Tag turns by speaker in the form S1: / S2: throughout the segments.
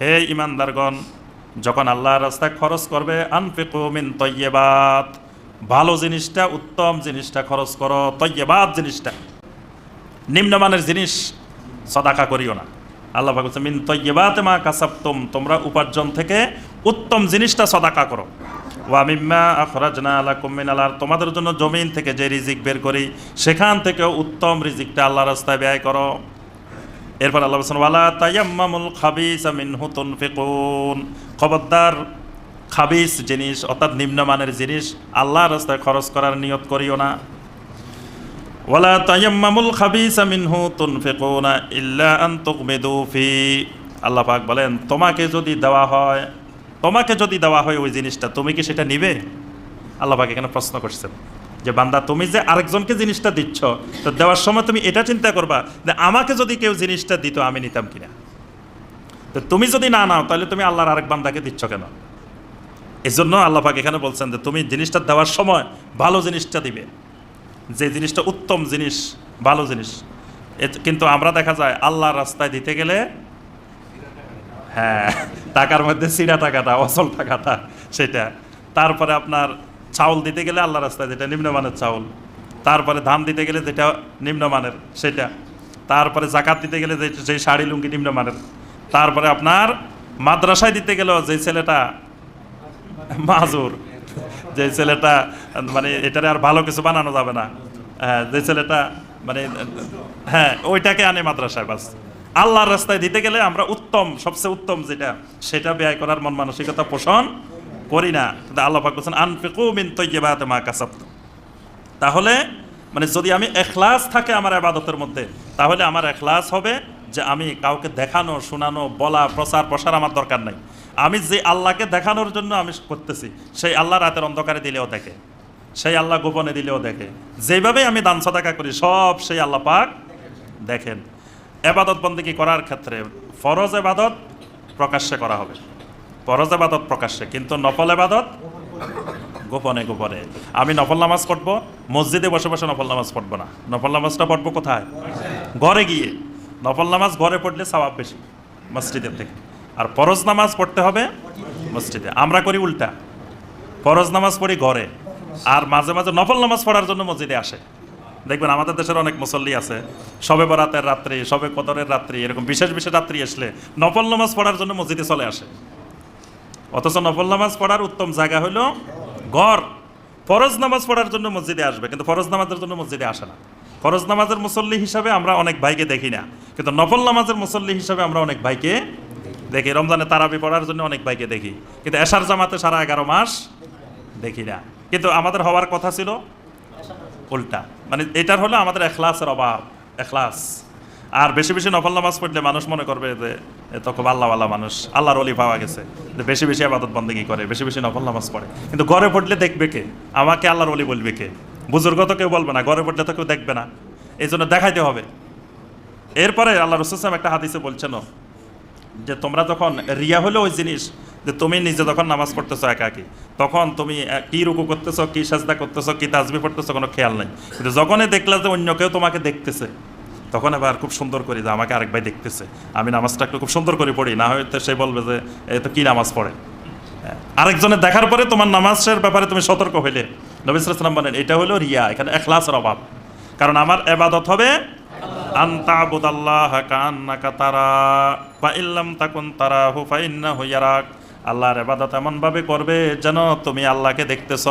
S1: হে ইমানদারগণ, যখন আল্লাহর রাস্তায় খরচ করবে, আনফিকু মিন তৈয়বাত। ভালো জিনিসটা, উত্তম জিনিসটা খরচ করো, তৈয়বাত জিনিসটা। নিম্নমানের জিনিস সদাকা করিও না। আল্লাহ বলছে মিন তৈয়বাতে মা কাসাবতুম তোমরা উপার্জন থেকে উত্তম জিনিসটা সদাকা করো। ওয়া মিম্মা আখরাজনা লাকুম মিনাল আর তোমাদের জন্য জমিন থেকে যে রিজিক বের করি, সেখান থেকে উত্তম রিজিকটা আল্লাহ রাস্তায় ব্যয় করো। এরপর আল্লাহ বলছেন, ওয়ালা তায়াম্মামুল খাবিস মিনহু তুনফিকুন। খবরদার খাবিস জিনিস, অর্থাৎ নিম্নমানের জিনিস আল্লাহ রাস্তায় খরচ করার নিয়ত করিও না। ওয়ালা তায়াম্মামুল খাবিস মিনহু তুনফিকুনা ইল্লা আন তুকমিদু ফি। আল্লাহ পাক বলেন, তোমাকে যদি দেওয়া হয়, তোমাকে যদি দেওয়া হয় ওই জিনিসটা, তুমি কি সেটা নিবে? আল্লাহ পাক এখানে প্রশ্ন করছেন। যে বান্দা, তুমি যে আরেকজনকে জিনিসটা দিচ্ছ, তো দেওয়ার সময় তুমি এটা চিন্তা করবা যে আমাকে যদি কেউ জিনিসটা দিত, আমি নিতাম কিনা? তো তুমি যদি না নাও, তাহলে তুমি আল্লাহর আরেক বান্দাকে দিচ্ছ কেন? এই জন্য আল্লাহ পাক এখানে বলছেন যে তুমি জিনিসটা দেওয়ার সময় ভালো জিনিসটা দিবে। যে জিনিসটা উত্তম জিনিস, ভালো জিনিস। কিন্তু আমরা দেখা যায় আল্লাহর রাস্তায় দিতে গেলে হ্যাঁ টাকার মধ্যে সিরা টাকাটা অসল টাকাটা, সেটা। তারপরে আপনার চাউল দিতে গেলে আল্লাহ রাস্তায় যেটা নিম্নমানের চাউল, তারপরে ধান দিতে গেলে যেটা নিম্নমানের, সেটা। তারপরে জাকাত দিতে গেলে যে যে শাড়ি লুঙ্গি নিম্নমানের। তারপরে আপনার মাদ্রাসায় দিতে গেলেও যে ছেলেটা মাজুর যে ছেলেটা মানে এটারে আর ভালো কিছু বানানো যাবে না। হ্যাঁ যে ছেলেটা মানে হ্যাঁ ওইটাকে আনে মাদ্রাসায় বাস। আল্লাহর রাস্তায় দিতে গেলে আমরা উত্তম, সবচেয়ে উত্তম যেটা, সেটা ব্যয় করার মন মানসিকতা পোষণ করি না। কিন্তু আল্লাহ পাক বলছেন, আনফিকু মিন তৈয়বাত মা কাসাবতু। তাহলে মানে যদি আমি এখলাস থাকে আমার আবাদতের মধ্যে, তাহলে আমার এখলাস হবে যে আমি কাউকে দেখানো, শোনানো, বলা, প্রচার, প্রসার আমার দরকার নাই। আমি যে আল্লাহকে দেখানোর জন্য আমি করতেছি, সেই আল্লাহ রাতের অন্ধকারে দিলেও দেখে, সেই আল্লাহ গোপনে দিলেও দেখে। যেভাবে আমি দান সদাকা করি, সব সেই আল্লাহ পাক দেখেন। এবাদত বন্দিকে করার ক্ষেত্রে? ফরজ এবাদত প্রকাশ্যে করা হবে। ফরজ এবাদত প্রকাশ্যে, কিন্তু নফল এবাদত গোপনে গোপনে। আমি নফল নামাজ পড়ব, মসজিদে বসে বসে নফল নামাজ পড়ব না। নফল নামাজটা পড়ব কোথায়? ঘরে গিয়ে। নফল নামাজ ঘরে পড়লে স্বভাব বেশি, মসজিদের থেকে। আর ফরজ নামাজ পড়তে হবে মসজিদে। আমরা করি উল্টা। ফরজ নামাজ পড়ি ঘরে, আর মাঝে মাঝে নফল নামাজ পড়ার জন্য মসজিদে আসে। দেখবেন আমাদের দেশের অনেক মুসল্লি আছে সবে বরাতের রাত্রি সবে কদরের রাত্রি, এরকম বিশেষ বিশেষ রাত্রি আসলে নফল নামাজ পড়ার জন্য মসজিদে চলে আসে। অথচ নফল নামাজ পড়ার উত্তম জায়গা হলো ঘর। ফরজ নামাজ পড়ার জন্য মসজিদে আসবে, কিন্তু ফরজ নামাজের জন্য মসজিদে আসে না। ফরজ নামাজের মুসল্লি হিসাবে আমরা অনেক ভাইকে দেখি না, কিন্তু নফল নামাজের মুসল্লি হিসাবে আমরা অনেক ভাইকে দেখি। রমজানে তারাবি পড়ার জন্য অনেক ভাইকে দেখি, কিন্তু এশার জামাতে সারা এগারো মাস দেখি না। কিন্তু আমাদের হওয়ার কথা ছিল উল্টা। মানে এটার হলো আমাদের এখলাসের অভাব, এখলাস। আর বেশি বেশি নফল নামাজ পড়লে মানুষ মনে করবে যে তো খুব আল্লাহওয়ালা মানুষ, আল্লাহর অলি পাওয়া গেছে। যে বেশি বেশি আবাদত বন্দেগি করে, বেশি বেশি নফল নামাজ পড়ে। কিন্তু ঘরে পড়লে দেখবে কে? আমাকে আল্লাহর অলি বলবে কে? বুজুর্গ তো কেউ বলবে না, ঘরে পড়লে তো কেউ দেখবে না। এই জন্য দেখাইতে হবে। এরপরে আল্লাহ রসুলাম একটা হাদিসে বলছেন যে তোমরা যখন রিয়া হলো ওই জিনিস, যে তুমি নিজে যখন নামাজ পড়তেছো একাকি, তখন তুমি কি রুকু করতেছো, কি সাজদা করতেছো, কি তাজবি পড়তেছো, কোনো খেয়াল নেই। কিন্তু যখনই দেখলা যে অন্য কেউ তোমাকে দেখতেছে তখন এবার খুব সুন্দর করে যে আমাকে আরেক ভাই দেখতেছে। আমি নামাজটা একটু খুব সুন্দর করে পড়ি না হয়তো সে বলবে যে এ কি নামাজ পড়ে? হ্যাঁ, আরেকজনের দেখার পরে তোমার নামাজের ব্যাপারে তুমি সতর্ক হইলে। নবী সালাম বলেন এটা হলো রিয়া এখানে এখলাসের অভাব। কারণ আমার এবাদত হবে আল্লাহর এবাদত এমনভাবে করবে যেন তুমি আল্লাহকে দেখতেছ।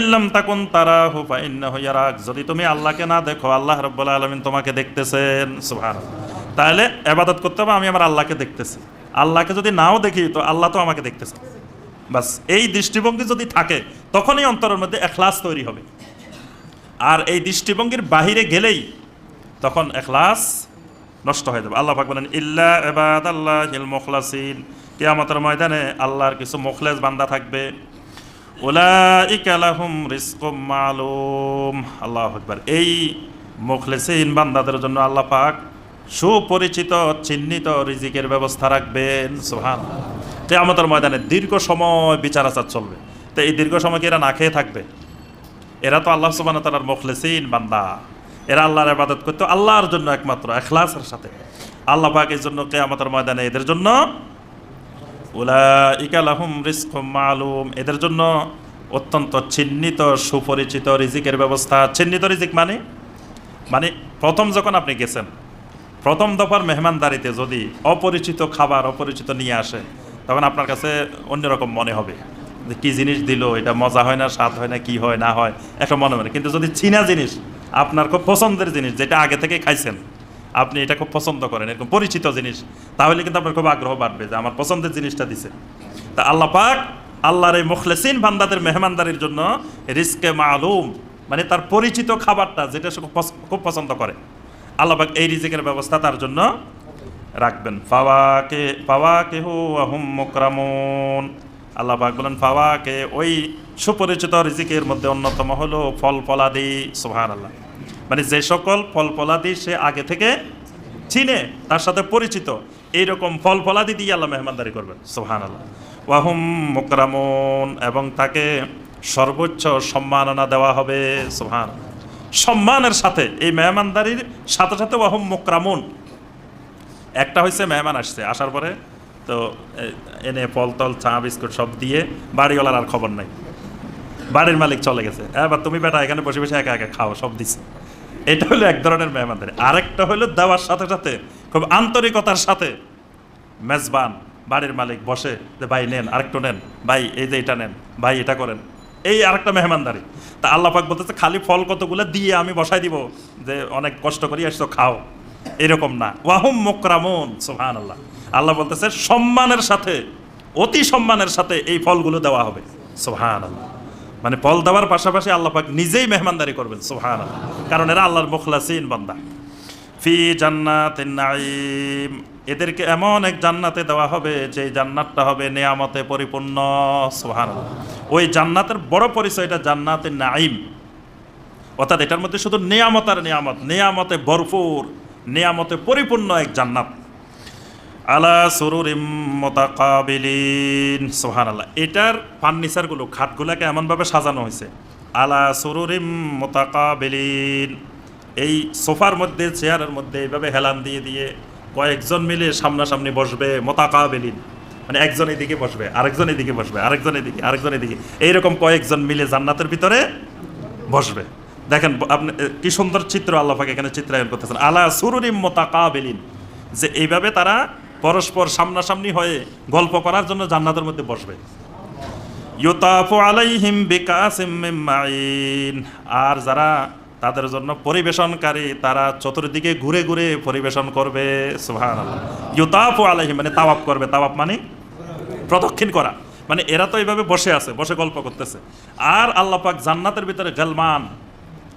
S1: ইল্লাম তাকুন তারা হু ফাইন্না হুইয়ারাক যদি তুমি আল্লাহকে না দেখো, আল্লাহ রব্বুল আলমিন তোমাকে দেখতেছেন। সুভান তাহলে এবাদত করতে হবে, আমি আমার আল্লাহকে দেখতেছি। আল্লাহকে যদি নাও দেখি, তো আল্লাহ তো আমাকে দেখতেছে। বাস, এই দৃষ্টিভঙ্গি যদি থাকে, তখনই অন্তরের মধ্যে এখলাস তৈরি হবে। আর এই দৃষ্টিভঙ্গির বাহিরে গেলেই তখন এখলাস নষ্ট হয়ে যাবে। আল্লাহ পাক বলেন, ইল্লা এবাদ আল্লাহ হিল মুখলাসিন। কিয়ামতের ময়দানে আল্লাহর কিছু মুখলেস বান্দা থাকবে। উলাইকা লাহুম রিজকুম মালুম। আল্লাহু আকবার। এই মুখলেসিন বান্দাদের জন্য আল্লাহ পাক সুপরিচিত, চিহ্নিত রিজিকের ব্যবস্থা রাখবেন। সুবহান কিয়ামতের ময়দানে দীর্ঘ সময় বিচার আচার চলবে। তো এই দীর্ঘ সময় কি এরা না খেয়ে থাকবে? এরা তো আল্লাহ সুবান তালার মুখলেসিন বান্দা। এরা আল্লাহর আবাদত করতো আল্লাহর জন্য একমাত্র, এখলাসের সাথে। আল্লাহ পাক এর জন্য কে কেয়ামতের ময়দানে এদের জন্য মালুম। এদের জন্য অত্যন্ত চিহ্নিত, সুপরিচিত রিজিকের ব্যবস্থা। চিহ্নিত রিজিক মানে? মানে প্রথম যখন আপনি গেছেন, প্রথম দফার মেহমানদারিতে যদি অপরিচিত খাবার, অপরিচিত নিয়ে আসে, তখন আপনার কাছে অন্যরকম মনে হবে। যে কী জিনিস দিল, এটা মজা হয় না, স্বাদ হয় না, কি হয়, না হয়, একটা মনে মনে কিন্তু যদি চীনা জিনিস, আপনার খুব পছন্দের জিনিস, যেটা আগে থেকে খাইছেন আপনি এটা খুব পছন্দ করেন, এরকম পরিচিত জিনিস, তাহলে কিন্তু আপনার খুব আগ্রহ বাড়বে যে আমার পছন্দের জিনিসটা দিছে। তা আল্লাহ পাক আল্লাহর এই মুখলেসিন বান্দাদের, মেহমানদারির জন্য রিস্কে মালুম মানে তার পরিচিত খাবারটা যেটা সে খুব পছন্দ করে, আল্লাহ পাক এই রিজিকের ব্যবস্থা তার জন্য রাখবেন। ফাওয়াকে ফাওয়াকে হু আহুম মুকরামুন। আল্লাহ পাক বলেন, ফাওয়াকে ওই সুপরিচিত রিজিকের মধ্যে অন্যতম হলো ফল ফলাদি সুবহানাল্লাহ। মানে যে সকল ফল ফলাদি সে আগে থেকে চিনে, তার সাথে পরিচিত, এইরকম ফল ফলাদি দিয়ে আল্লাহ মেহমানদারি করবেন। সুবহানাল্লাহ। ওয়াহুম মুকরামুন, এবং তাকে সর্বোচ্চ সম্মাননা দেওয়া হবে। সুবহান সম্মানের সাথে, এই মেহমানদারির সাথে সাথে ওয়াহুম মুকরামুন। একটা হয়েছে মেহমান আসছে, আসার পরে তো এনে ফল টল, চা, বিস্কুট সব দিয়ে বাড়িওয়ালার আর খবর নাই। বাড়ির মালিক চলে গেছে। এবার তুমি বেটা এখানে বসে বসে একা একা খাও, সব দিছে। এটা হলো এক ধরনের মেহমানদারি। আরেকটা হলো দেওয়ার সাথে সাথে, খুব আন্তরিকতার সাথে মেজবান বাড়ির মালিক বসে যে, ভাই, নেন, আরেকটু নেন। ভাই, এই যে এটা নেন। ভাই, এটা করেন। এই আরেকটা মেহমানদারি। তা আল্লাহ পাক বলতেছে, খালি ফল কতগুলো দিয়ে আমি বসাই দিব। যে, অনেক কষ্ট করি আসছো খাও। এরকম না। ওয়াহুম মোকরামুন সুহান আল্লাহ আল্লাহ বলতেছে, সম্মানের সাথে, অতি সম্মানের সাথে এই ফলগুলো দেওয়া হবে। সুহান আল্লাহ মানে ফল দেওয়ার পাশাপাশি আল্লাহ পাক নিজেই মেহমানদারি করবেন সুহান কারণ এরা আল্লাহর মুখলাসিন বান্দা। ফি জান্নাতিন নাঈম, এদেরকে এমন এক জান্নাতে দেওয়া হবে যে জান্নাতটা হবে নেয়ামতে পরিপূর্ণ, সুবহানাল্লাহ। ওই জান্নাতের বড় পরিচয়টা জান্নাতের নাঈম। অর্থাৎ এটার মধ্যে শুধু নেয়ামত আর নেয়ামত, নেয়ামতে ভরপুর, নেয়ামতে পরিপূর্ণ এক জান্নাত। আলা সুরুরিম মোতাকাবিলিন। সুবহানাল্লাহ। এটার ফার্নিচারগুলো, খাটগুলোকে এমনভাবে সাজানো হয়েছে। আলা সুরুরিম মোতাকাবিলিন। এই সোফার মধ্যে, চেয়ারের মধ্যে এইভাবে হেলান দিয়ে দিয়ে কয়েকজন মিলে সামনাসামনি বসবে, মোতাকাবিলিন। মানে একজন এদিকে বসবে, আরেকজন এদিকে বসবে, আরেকজন এদিকে আরেকজন এদিকে। এইরকম কয়েকজন মিলে জান্নাতের ভিতরে বসবে। দেখেন, আপনি কি সুন্দর চিত্র আল্লাহাকে এখানে চিত্রায়ন করতেছেন। আলা সুরুরিম মোতাকাবিলিন। যে এইভাবে তারা পরস্পর সামনাসামনি হয়ে গল্প করার জন্য জান্নাতের মধ্যে বসবে। আলাইহিম আর যারা তাদের জন্য পরিবেশনকারী, তারা চতুর্দিকে ঘুরে ঘুরে পরিবেশন করবে। সুবহানাল্লাহ। ইউতাফু আলাইহিম মানে তাওয়াব করবে। তাওয়াপ মানে প্রদক্ষিণ করা। মানে এরা তো এইভাবে বসে আছে, বসে গল্প করতেছে। আর আল্লাহ পাক জান্নাতের ভিতরে গলমান,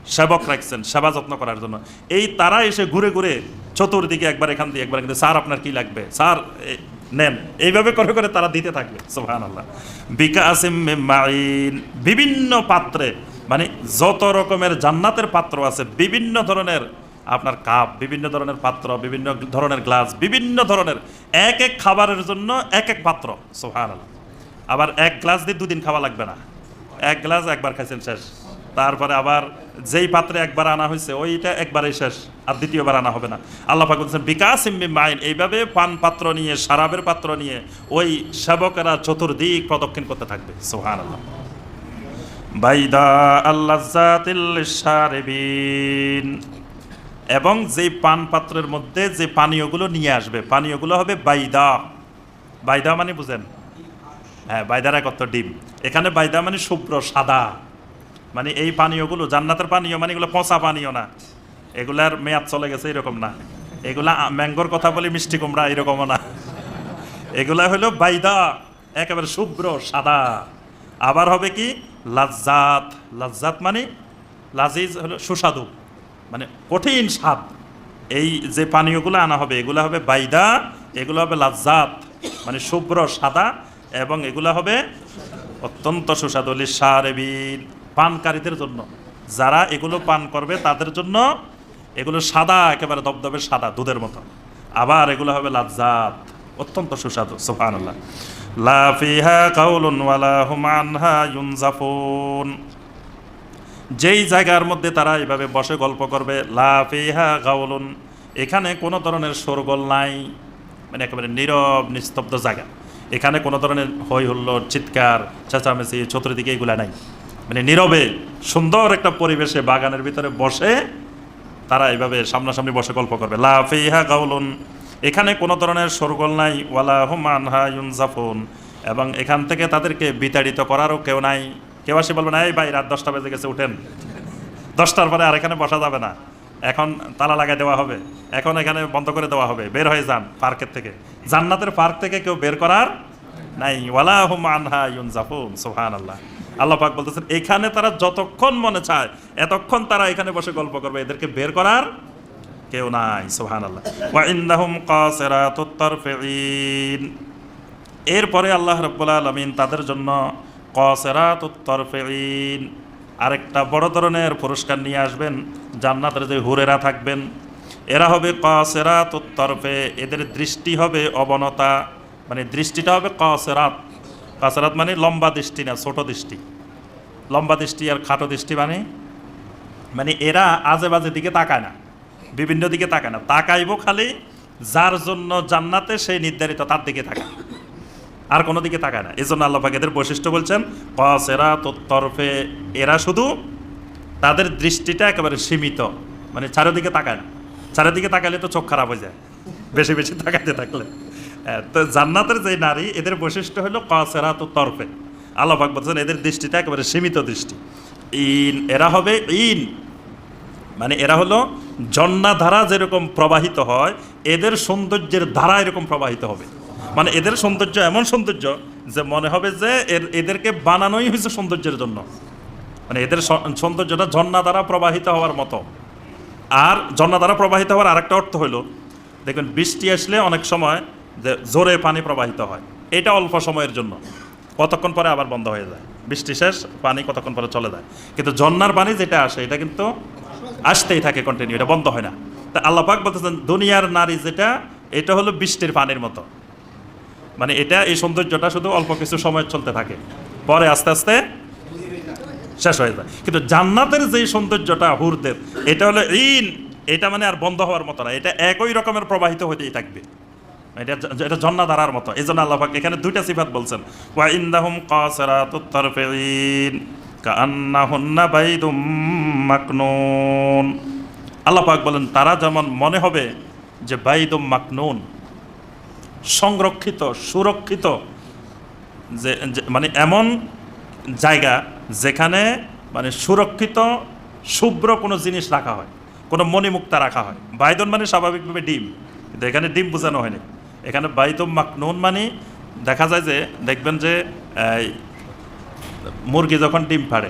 S1: সেবক রাখছেন, সেবা যত্ন করার জন্য। এই তারা এসে ঘুরে ঘুরে চতুর্দিকে একবার এখান দিয়ে, একবার কিন্তু স্যার আপনার কি লাগবে? স্যার নেন। এইভাবে করে করে তারা দিতে থাকবে। সোহান আল্লাহ মাইন বিভিন্ন পাত্রে মানে যত রকমের জান্নাতের পাত্র আছে, বিভিন্ন ধরনের আপনার কাপ, বিভিন্ন ধরনের পাত্র, বিভিন্ন ধরনের গ্লাস, বিভিন্ন ধরনের এক এক খাবারের জন্য এক এক পাত্র। সোহান আল্লাহ আবার এক গ্লাস দিয়ে দুদিন খাওয়া লাগবে না। এক গ্লাস একবার খাইছেন, শেষ। তারপরে আবার যেই পাত্রে একবার আনা হয়েছে, ওইটা একবারেই শেষ, আর দ্বিতীয়বার আনা হবে না। আল্লাহ পাক বলছেন বিকাশ ইম্মি মাইন এইভাবে পান পাত্র নিয়ে শারাবের পাত্র নিয়ে, ওই সেবকেরা চতুর্দিক প্রদক্ষিণ করতে থাকবে। সোহান আল্লাহ বাইদা আল্লাহ সারেবিন এবং যেই পান পাত্রের মধ্যে যে পানীয়গুলো নিয়ে আসবে, পানীয়গুলো হবে বাইদা। বাইদা মানে বুঝেন? হ্যাঁ বাইদার অর্থ ডিম। এখানে বাইদা মানে শুভ্র, সাদা। মানে এই পানীয়গুলো, জান্নাতের পানীয় মানে এগুলো পচা পানীয় না। এগুলার মেয়াদ চলে গেছে এরকম না। এগুলা ম্যাঙ্গোর কথা বলি মিষ্টি কুমড়া এরকমও না। এগুলা হলো বাইদা, একেবারে শুভ্র, সাদা। আবার হবে কি? লাজ্জাত। লাজ্জাত মানে লাজিজ হলো সুস্বাদু মানে কঠিন স্বাদ। এই যে পানীয়গুলো আনা হবে, এগুলো হবে বাইদা, এগুলো হবে লাজ্জাত মানে শুভ্র, সাদা, এবং এগুলো হবে অত্যন্ত সুস্বাদু। লিসারেবিন। পানকারীদের জন্য। যারা এগুলো পান করবে তাদের জন্য এগুলো সাদা, একেবারে দবদবে সাদা, দুধের মতো। আবার এগুলো হবে লাজ্জাত, অত্যন্ত সুস্বাদু, সুবহানাল্লাহ। লা ফিহা কাউলুন ওয়ালা হুম আনহা ইউনজাফুন। যেই জায়গার মধ্যে তারা এইভাবে বসে গল্প করবে লাফিহা গাউলুন এখানে কোনো ধরনের শোরগোল নাই মানে একেবারে নীরব, নিস্তব্ধ জায়গা। এখানে কোনো ধরনের হই হুল্লোড় চিৎকার, চেঁচামেচি চতুর্দিকে এগুলা নাই। মানে নীরবে, সুন্দর একটা পরিবেশে বাগানের ভিতরে বসে তারা এইভাবে সামনাসামনি বসে গল্প করবে। লা ফিহা গাউলুন, এখানে কোনো ধরনের সরগোল নাই, ওয়ালা হুমানহা ইউনজাফুন। এবং এখান থেকে তাদেরকে বিতাড়িত করারও কেউ নাই। কেউ আসে বলবে না, এই ভাই, রাত দশটা বেজে গেছে, উঠেন। দশটার পরে আর এখানে বসা যাবে না। এখন তালা লাগাই দেওয়া হবে, এখন এখানে বন্ধ করে দেওয়া হবে। বের হয়ে যান পার্কের থেকে। জান্নাতের পার্ক থেকে কেউ বের করার নাই। ওয়ালা হুম আনহা সুহান আল্লাহ আল্লাহ পাক বলতেছেন, এখানে তারা যতক্ষণ মনে চায়, এতক্ষণ তারা এখানে বসে গল্প করবে। এদেরকে বের করার কেউ নাই। সুহান আল্লাহ এরপরে আল্লাহ রব্বুল আলমিন তাদের জন্য কসেরাত উত্তরফেইন আরেকটা বড় ধরনের পুরস্কার নিয়ে আসবেন। জান্নাতের যে হুরেরা থাকবেন, এরা হবে কসেরাত উত্তরফে এদের দৃষ্টি হবে অবনতা মানে দৃষ্টিটা হবে কসেরাত। কসেরাত মানে লম্বা দৃষ্টি না, ছোট দৃষ্টি। লম্বা দৃষ্টি আর খাটো দৃষ্টি মানে মানে এরা আজে বাজে দিকে তাকায় না, বিভিন্ন দিকে তাকায় না। তাকাইব খালি যার জন্য জান্নাতে সেই নির্ধারিত তার দিকে তাকায়। আর কোনো দিকে তাকায় না। এই জন্য আল্লাহ পাক এদের বৈশিষ্ট্য বলছেন কসেরা তরফে, এরা শুধু তাদের দৃষ্টিটা একেবারে সীমিত মানে চারিদিকে তাকায় না। চারিদিকে তাকালে তো চোখ খারাপ হয়ে যায়, বেশি বেশি তাকাতে থাকলে। তো জান্নাতের যে নারী, এদের বৈশিষ্ট্য হলো কসেরা তো তরফে। আল্লাহ পাক বলছেন, এদের দৃষ্টিটা একেবারে সীমিত দৃষ্টি। ইন, এরা হবে ইন। মানে এরা হলো জন্না ধারা যেরকম প্রবাহিত হয়, এদের সৌন্দর্যের ধারা এরকম প্রবাহিত হবে। মানে এদের সৌন্দর্য এমন সৌন্দর্য যে মনে হবে যে এর, এদেরকে বানানোই হয়েছে সৌন্দর্যের জন্য। মানে এদের সৌন্দর্যটা ঝর্ণা দ্বারা প্রবাহিত হওয়ার মতো। আর ঝর্ণা দ্বারা প্রবাহিত হওয়ার আরেকটা অর্থ হলো দেখবেন বৃষ্টি আসলে অনেক সময় যে জোরে পানি প্রবাহিত হয়। এটা অল্প সময়ের জন্য। কতক্ষণ পরে আবার বন্ধ হয়ে যায়। বৃষ্টি শেষ, পানি কতক্ষণ পরে চলে যায়। কিন্তু ঝর্ণার পানি যেটা আসে, এটা কিন্তু আসতেই থাকে কন্টিনিউ এটা বন্ধ হয় না। তা আল্লাহ পাক বলতেছেন, দুনিয়ার নারী যেটা, এটা হলো বৃষ্টির পানির মতো। মানে এটা, এই সৌন্দর্যটা শুধু অল্প কিছু সময় চলতে থাকে। পরে আস্তে আস্তে শেষ হয়ে যায়। কিন্তু জান্নাতের যে সৌন্দর্যটা, হুরদের, এটা হলো ইন, এটা মানে আর বন্ধ হওয়ার মতো না। এটা একই রকমের প্রবাহিত হতেই থাকবে। এটা এটা ঝর্ণা ধারার মতো। এই জন্য আল্লাহ এখানে দুইটা সিফাত বলছেন। ওয়া ইন্দাহুম বলেন, তারা যেমন মনে হবে যে বাইদুম মাকনুন, সংরক্ষিত, সুরক্ষিত যে- মানে এমন জায়গা যেখানে মানে সুরক্ষিত, শুভ্র কোনো জিনিস রাখা হয়, কোনো মণিমুক্তা রাখা হয়। বাইদন মানে স্বাভাবিকভাবে ডিম, কিন্তু এখানে ডিম বোঝানো হয়নি। এখানে বাইদম মাকনুন মানে দেখা যায় যে দেখবেন যে মুরগি যখন ডিম পাড়ে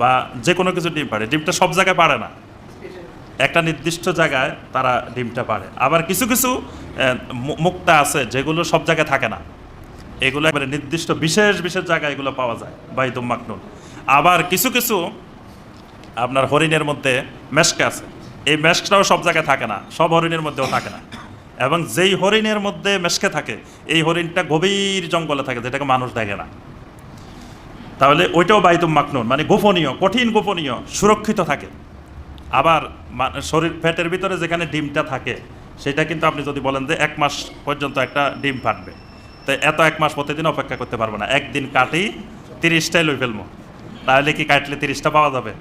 S1: বা যে কোনো কিছু ডিম পাড়ে ডিমটা সব জায়গায় পারে না। একটা নির্দিষ্ট জায়গায় তারা ডিমটা পারে আবার কিছু কিছু মুক্তা আছে যেগুলো সব জায়গায় থাকে না। এগুলো একেবারে নির্দিষ্ট বিশেষ বিশেষ জায়গায় এগুলো পাওয়া যায় বাইদুম মাকনুন। আবার কিছু কিছু আপনার হরিণের মধ্যে মেশকা আছে। এই মেশকটাও সব জায়গায় থাকে না, সব হরিণের মধ্যেও থাকে না। এবং যেই হরিণের মধ্যে মেশকে থাকে, এই হরিণটা গভীর জঙ্গলে থাকে, যেটাকে মানুষ দেখে না। তাহলে ওইটাও বাইতুম মাকনুন মানে গোপনীয়, কঠিন গোপনীয়, সুরক্ষিত থাকে। আবার শরীর ফ্যাটের ভিতরে যেখানে ডিমটা থাকে, সেটা কিন্তু আপনি যদি বলেন যে এক মাস পর্যন্ত একটা ডিম ফাটবে, তো এত এক মাস প্রতিদিন অপেক্ষা করতে পারব না। একদিন কাটি তিরিশটাই লই ফেলব। তাহলে কি কাটলে তিরিশটা পাওয়া যাবে?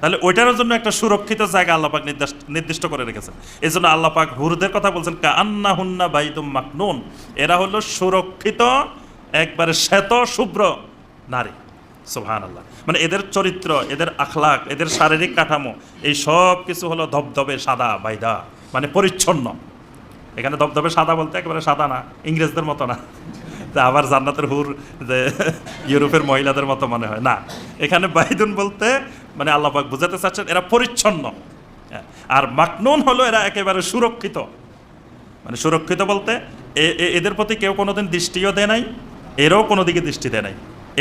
S1: তাহলে ওইটার জন্য একটা সুরক্ষিত জায়গা আল্লাপাক নির্দিষ্ট নির্দিষ্ট করে রেখেছেন। এই জন্য আল্লাপাক হুরদের কথা বলছেন কা আন্না হুন্না বাইতুম মাকনুন। এরা হলো সুরক্ষিত, একবারে শ্বেত, শুভ্র নারী। সোহান আল্লাহ মানে এদের চরিত্র, এদের আখলাক, এদের শারীরিক কাঠামো, এই সব কিছু হলো ধবধবে সাদা, বাইদা মানে পরিচ্ছন্ন। এখানে ধবধবে সাদা বলতে একেবারে সাদা না, ইংরেজদের মতো না। আবার জান্নাতের হুর, যে ইউরোপের মহিলাদের মতো মনে হয়। না, এখানে বাইদুন বলতে মানে আল্লাপাক বুঝাতে চাচ্ছেন এরা পরিচ্ছন্ন। হ্যাঁ, আর মাকনুন হলো এরা একেবারে সুরক্ষিত। মানে সুরক্ষিত বলতে এদের প্রতি কেউ কোনোদিন দৃষ্টিও দেয় নাই এরাও কোনো দিকে দৃষ্টি দেয় নাই।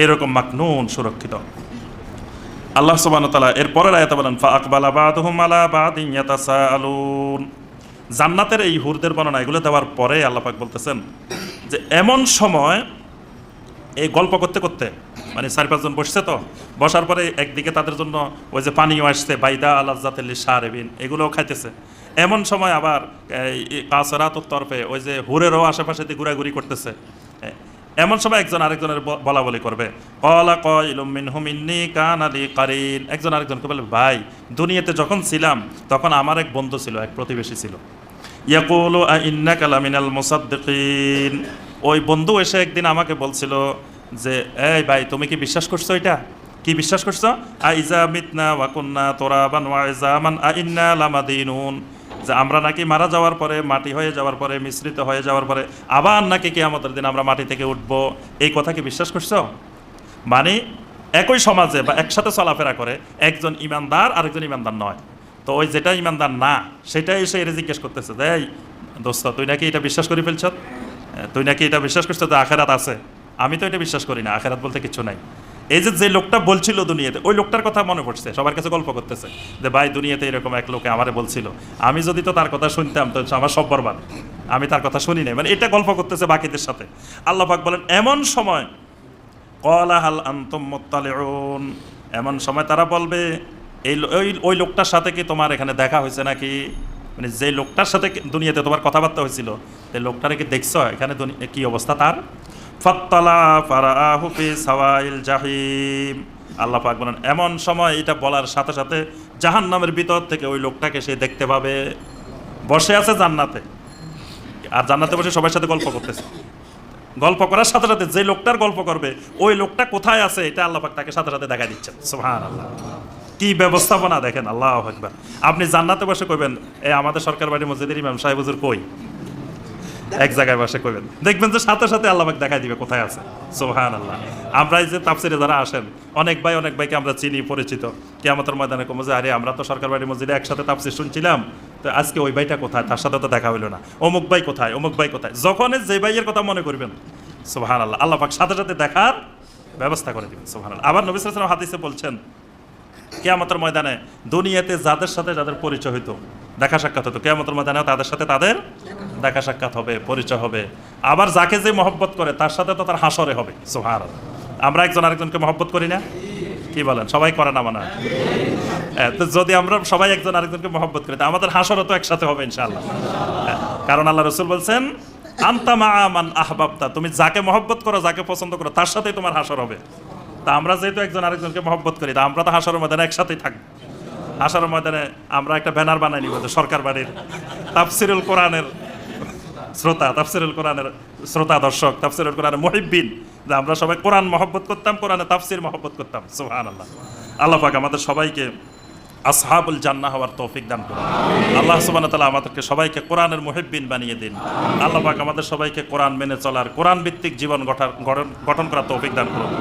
S1: এরকম মাকনুন সুরক্ষিত। আল্লাহ সুবহানাহু ওয়া তাআলা এর পরের আয়াতে বলেন ফা আকবালা বাদুহুম আলা বাদিন ইয়াতাসাআলুন। জান্নাতের এই হুরদের বর্ণনা এগুলো দেওয়ার পরে আল্লাহ পাক বলতেছেন যে এমন সময় এই গল্প করতে করতে মানে চার পাঁচজন বসছে তো, বসার পরে একদিকে তাদের জন্য ওই যে পানিও আসছে বাইদা আল্লাহ জাতেল্লি সারেবিন এগুলোও খাইতেছে। এমন সময় আবার কাসরাত তরফে ওই যে হুরেরও আশেপাশে দিয়ে ঘোরাঘুরি করতেছে। এমন সময় একজন আরেকজনের বলা বলি করবে, কলা কইলুম মিনহুম ইন্নী কান আলী কারিন। একজন আরেকজনকে বলে ভাই, দুনিয়াতে যখন ছিলাম, তখন আমার এক বন্ধু ছিল, এক প্রতিবেশী ছিল। ইয়াকুলু ইন্না কালামিনাল মুসাদ্দিকিন। ওই বন্ধু এসে একদিন আমাকে বলছিল যে, এই ভাই, তুমি কি বিশ্বাস করছ এটা? কি বিশ্বাস করছ? আ ইজা মিতনা ওয়াকুন্না তোরাবান ওয়া ইজামান, আ ইন্না লামাদিনুন। যে, আমরা নাকি মারা যাওয়ার পরে, মাটি হয়ে যাওয়ার পরে, মিশ্রিত হয়ে যাওয়ার পরে, আবার নাকি কিয়ামতের দিন আমরা মাটি থেকে উঠব। এই কথা কি বিশ্বাস করছ? মানে একই সমাজে বা একসাথে চলাফেরা করে, একজন ইমানদার আরেকজন ইমানদার নয়। তো ওই যেটা ইমানদার না, সেটাই এসে এর জিজ্ঞেস করতেছে দেয় দোস্ত, তুই নাকি এটা বিশ্বাস করে ফেলছ? তুই নাকি এটা বিশ্বাস করছ তো আখেরাত আছে। আমি তো এটা বিশ্বাস করি না, আখেরাত বলতে কিছু নাই। এই যে যে লোকটা বলছিল দুনিয়াতে, ওই লোকটার কথা মনে পড়ছে, সবার কাছে গল্প করতেছে যে, ভাই, দুনিয়াতে এরকম এক লোকে আমারে বলছিল। আমি যদি তো তার কথা শুনতাম, তো আমার সব বরবাদ। আমি তার কথা শুনি নাই। মানে এটা গল্প করতেছে বাকিদের সাথে। আল্লাহ পাক বলেন, এমন সময় কলা হাল আন্তম এমন সময় তারা বলবে, এই ওই লোকটার সাথে কি তোমার এখানে দেখা হয়েছে নাকি? মানে যে লোকটার সাথে দুনিয়াতে তোমার কথাবার্তা হয়েছিল, সেই লোকটারে কি দেখছ? এখানে কি অবস্থা তার? ফত্তলা ফারাহু ফি সাওয়াইল জাহিম। আল্লাহ পাক বলেন, এমন সময় এটা বলার সাথে সাথে জাহান্নামের ভিতর থেকে ওই লোকটাকে সে দেখতে পাবে। বসে আছে জান্নাতে। আর জান্নাতে বসে সবার সাথে গল্প করতেছে। গল্প করার সাথে সাথে যে লোকটার গল্প করবে, ওই লোকটা কোথায় আছে? এটা আল্লাহ পাক তাকে সাথে সাথে দেখা দিচ্ছেন। সুবহান আল্লাহ কি ব্যবস্থাপনা দেখেন, আল্লাহ একবার আপনি জান্নাতে বসে কইবেন এই আমাদের সরকার বাড়ি মসজিদের ইমাম সাহেব হুজুর কই? এক জায়গায় বসে কইবেন। দেখবেন যে সাথে সাথে আল্লাহ পাক দেখা দিবে কোথায় আছে। সুবহান আল্লাহ আমরা এই যে তাফসিরে যারা আসেন, অনেক ভাই, অনেক ভাইকে আমরা চিনি, পরিচিত। কে আমাদের ময়দানে কমে যে আরে, আমরা তো সরকার বাড়ি মসজিদে একসাথে তাফসির শুনছিলাম, তো আজকে ওই ভাইটা কোথায়? তার সাথে তো দেখা হইল না। অমুক ভাই কোথায়? অমুক ভাই কোথায়? যখনই যে ভাইয়ের কথা মনে করবেন সুবহান আল্লাহ আল্লাহ পাক সাথে সাথে দেখার ব্যবস্থা করে দিবেন সুবহান আল্লাহ আবার নবী সাল্লাল্লাহু আলাইহি ওয়াসাল্লাম হাদিসে বলছেন কেয়ামতের ময়দানে দুনিয়াতে যাদের সাথে যাদের পরিচয় হইতো দেখা সাক্ষাৎ হতো কেয়ামতের ময়দানে তাদের সাথে তাদের দেখা সাক্ষাৎ হবে পরিচয় হবে। আবার যাকে যে মহব্বত করে তার সাথে তো তার হাসরে হবে। সোহার আমরা একজন আরেকজনকে মহব্বত করি না? কি বলেন? সবাই করে না মানে হ্যাঁ, তো যদি আমরা সবাই একজন আরেকজনকে মহব্বত করি তা আমাদের হাসরও তো একসাথে হবে ইনশাআল্লাহ। হ্যাঁ, কারণ আল্লাহ রসুল বলছেন আন্তা মা আমান আহবাবতা। তুমি যাকে মহব্বত করো যাকে পছন্দ করো তার সাথেই তোমার হাসর হবে। তা আমরা যেহেতু একজন আরেকজনকে মহব্বত করি, তা আমরা তো হাসার ময়দানে একসাথেই থাকব। হাসার ময়দানে আমরা একটা ব্যানার বানাই নিব সরকার বাড়ির। তাফসিরুল কোরআনের শ্রোতা, তাফসিরুল কোরআনের শ্রোতা, দর্শক, তাফসিরুল কোরআনের মহিব্বিন, যে আমরা সবাই কোরআন মহব্বত করতাম, কোরআনে তাফসির মহব্বত করতাম। সুহান আল্লাহ আল্লাহ পাক আমাদের সবাইকে আসহাবুল জান্না হওয়ার তৌফিক দান করুন। আল্লাহ সুবহানাহু ওয়া তাআলা আমাদেরকে সবাইকে কোরআনের মুহিব্বিন বানিয়ে দিন। আল্লাহ পাক আমাদের সবাইকে কোরআন মেনে চলার কোরআন ভিত্তিক জীবন গঠন গঠন করার তৌফিক দান করুন।